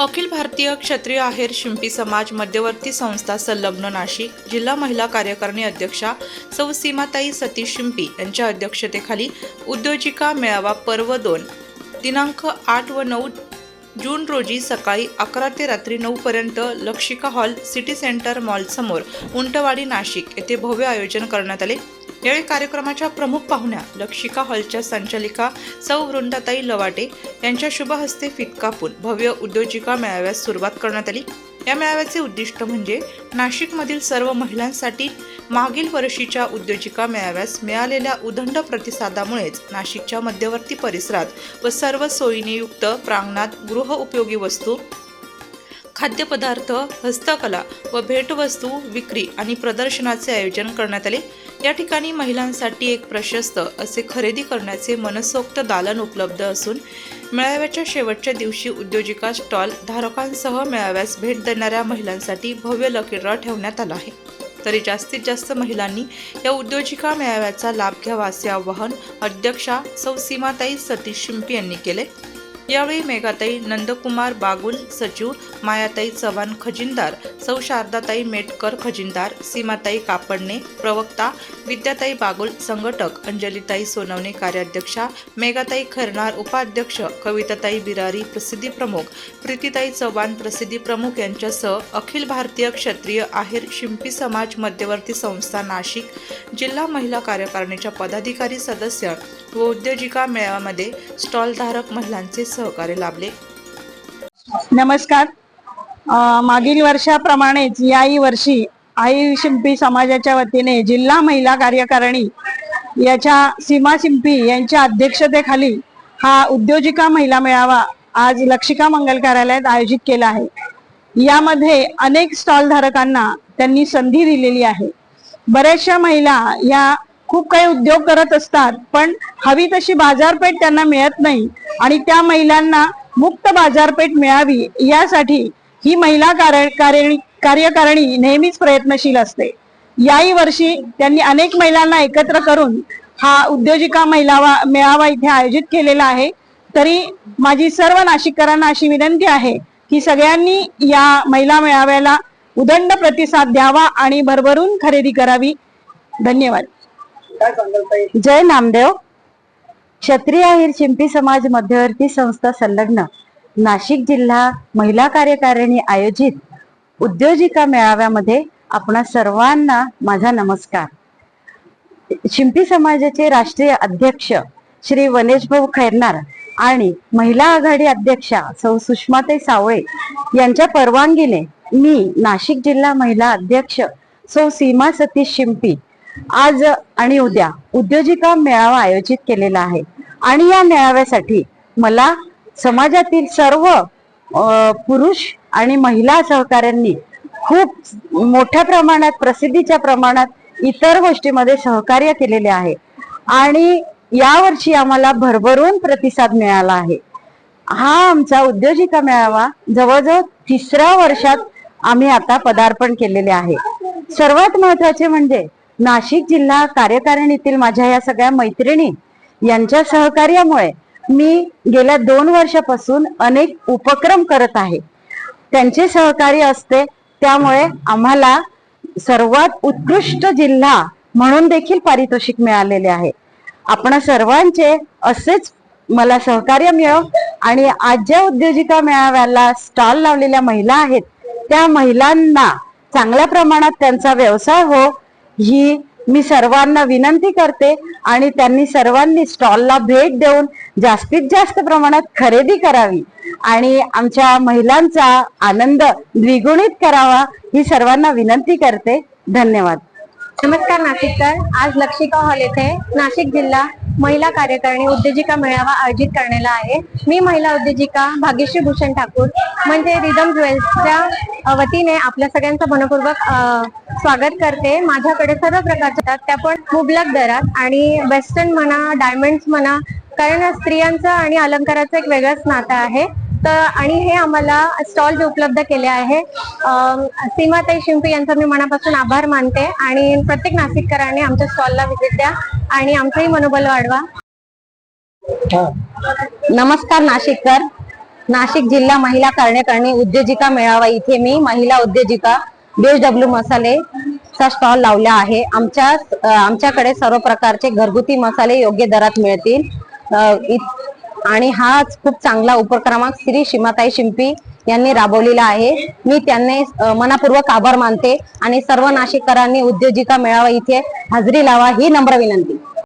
अखिल भारतीय क्षत्रिय आहेर शिंपी समाज मध्यवर्ती संस्था संलग्न नाशिक जिल्हा महिला कार्यकारिणी अध्यक्षा सौ सीमाताई सतीश शिंपी यांच्या अध्यक्षतेखाली उद्योजिका मेळावा पर्व दोन दिनांक आठ व नऊ जून रोजी सकाळी अकरा ते रात्री नऊपर्यंत लक्षिका हॉल सिटी सेंटर मॉलसमोर उंटवाडी नाशिक येथे भव्य आयोजन करण्यात आले. यावेळी कार्यक्रमाच्या प्रमुख पाहुण्या लक्षिका हॉलच्या संचालिका सौ वृंदाताई लवाटे यांच्या शुभहस्ते हस्ते कापून भव्य उद्योजिका मेळाव्यास सुरुवात करण्यात आली. या मेळाव्याचे उद्दिष्ट म्हणजे नाशिकमधील सर्व महिलांसाठी मागील वर्षीच्या उद्योजिका मेळाव्यास मिळालेल्या उदंड प्रतिसादामुळेच नाशिकच्या मध्यवर्ती परिसरात व सर्व सोयीनेयुक्त प्रांगणात गृह उपयोगी वस्तू खाद्यपदार्थ हस्तकला व भेटवस्तू विक्री आणि प्रदर्शनाचे आयोजन करण्यात आले. या ठिकाणी महिलांसाठी एक प्रशस्त असे खरेदी करण्याचे मनसोक्त दालन उपलब्ध असून मेळाव्याच्या शेवटच्या दिवशी उद्योजिका स्टॉल धारकांसह मेळाव्यास भेट देणाऱ्या महिलांसाठी भव्य लकी ठेवण्यात आला आहे. तरी जास्तीत जास्त महिलांनी या उद्योजिका मेळाव्याचा लाभ घ्यावा असे आवाहन अध्यक्षा सौ सीमाताई सतीश शिंपी यांनी केले. यावेळी मेघाताई नंदकुमार बागुल सचिव मायाताई चव्हाण खजिनदार सौ शारदाताई मेटकर खजिनदार सीमाताई कापडणे प्रवक्ता विद्याताई बागुल संघटक अंजलीताई सोनवणे कार्याध्यक्षा मेघाताई खरणार उपाध्यक्ष कविताताई बिरारी प्रसिद्धी प्रमुख प्रीतीताई चव्हाण प्रसिद्धी प्रमुख यांच्यासह अखिल भारतीय क्षत्रिय आहेर शिंपी समाज मध्यवर्ती संस्था नाशिक जिल्हा महिला कार्यकारिणीच्या पदाधिकारी सदस्य व उद्योजिका मेळाव्यामध्ये स्टॉलधारक महिलांचे सहकार्य लाभले. नमस्कार. मागील वर्षाप्रमाणेच याही वर्षी आई शिंपी समाजाच्या वतीने जिल्हा महिला कार्यकारिणी याच्या सीमा शिंपी यांच्या अध्यक्षतेखाली हा उद्योजिका महिला मेळावा आज लक्षिका मंगल कार्यालयात आयोजित केला आहे. यामध्ये अनेक स्टॉल धारकांना त्यांनी संधी दिलेली आहे. बऱ्याचशा महिला या खूप काही उद्योग करत असतात पण हवी तशी बाजारपेठ त्यांना मिळत नाही. आणि त्या महिलांना मुक्त बाजारपेठ मिळावी यासाठी ही महिला कार्य कार्यकारिणी नेहमीच प्रयत्नशील असते. याही वर्षी त्यांनी अनेक महिलांना एकत्र करून हा उद्योजिका महिला मेळावा इथे आयोजित केलेला आहे. तरी माझी सर्व नाशिककरांना अशी विनंती आहे की सगळ्यांनी या महिला मेळाव्याला उदंड प्रतिसाद द्यावा आणि भरभरून खरेदी करावी. धन्यवाद. जय नामदेव. क्षत्रिय अहिर शिंपी समाज मध्यवर्ती संस्था संलग्न नाशिक जिल्हा महिला कार्यकारिणी आयोजित उद्योजिका मेळाव्यामध्ये आपणा सर्वांना माझा नमस्कार. शिंपी समाजाचे राष्ट्रीय अध्यक्ष श्री वनेशभाऊ खैरनार आणि महिला आघाडी अध्यक्षा सौ सुषमाताई सावळे यांच्या परवानगीने मी नाशिक जिल्हा महिला अध्यक्ष सौ सीमा सतीश शिंपी आज आणि उद्या उद्योजिका मेळावा आयोजित केलेला आहे. आणि या मेळाव्यासाठी मला समाजातील सर्व पुरुष आणि महिला सहकाऱ्यांनी खूप मोठ्या प्रमाणात प्रसिद्धीच्या प्रमाणात इतर गोष्टीमध्ये सहकार्य केलेले आहे. आणि यावर्षी आम्हाला भरभरून प्रतिसाद मिळाला आहे. हा आमचा उद्योजिका मेळावा जवळजवळ तिसऱ्या वर्षात आम्ही आता पदार्पण केलेले आहे. सर्वात महत्त्वाचे म्हणजे नाशिक जिल्हा कार्यकारिणीतील माझ्या या सगळ्या मैत्रिणी यांच्या सहकार्यामुळे मी गेल्या दोन वर्षापासून अनेक उपक्रम करत आहे. त्यांचे सहकार्य असते त्यामुळे आम्हाला सर्वात उत्कृष्ट जिल्हा म्हणून देखील पारितोषिक मिळालेले आहे. आपण सर्वांचे असेच मला सहकार्य मिळव आणि आज ज्या उद्योजिका मेळाव्याला स्टॉल लावलेल्या महिला आहेत त्या महिलांना चांगल्या प्रमाणात त्यांचा व्यवसाय हो ही मी सर्वांना विनंती करते आणि त्यांनी सर्वांनी स्टॉलला भेट देऊन जास्तीत जास्त प्रमाणात खरेदी करावी. आणि आमच्या महिलांचा आनंद द्विगुणित करावा ही सर्वांना विनंती करते. धन्यवाद. नमस्कार नाशिककर. आज लक्षिका हॉल येथे नाशिक जिल्हा महिला कार्यकारिणी उद्योजिका मेळावा आयोजित करण्याला आहे. मी महिला उद्योजिका भाग्यश्री भूषण ठाकूर. म्हणजे रिदम ज्वेल्सच्या वतीने आपल्या सगळ्यांचं मनपूर्वक स्वागत करते. माझ्याकडे सर्व प्रकारच्या त्या पण मुबलक दरात आणि वेस्टर्न म्हणा डायमंड्स म्हणा कारण स्त्रियांचं आणि अलंकाराचं एक वेगळंच नातं आहे. तर आणि हे आम्हाला स्टॉल उपलब्ध केले आहे सीमाताई शिंपी यांचा मी मनापासून आभार मानते. आणि प्रत्येक नाशिककरांनी आमच्या स्टॉलला व्हिजिट द्या आणि आमचंही मनोबल वाढवा. नमस्कार नाशिककर. नाशिक जिल्हा महिला कार्यकारिणी उद्योजिका मेळावा. इथे मी महिला उद्योजिका. बीएचडब्ल्यू मसाले चा स्टॉल लावला आहे. आमच्या आमच्याकडे सर्व प्रकारचे घरगुती मसाले योग्य दरात मिळतील. आणि हाच खूप चांगला उपक्रमांक श्री शिमाताई शिंपी यांनी राबवलेला आहे. मी त्यांनी मनापूर्वक आभार मानते आणि सर्व नाशिककरांनी उद्योजिका मेळावा इथे हजेरी लावा ही नम्र विनंती.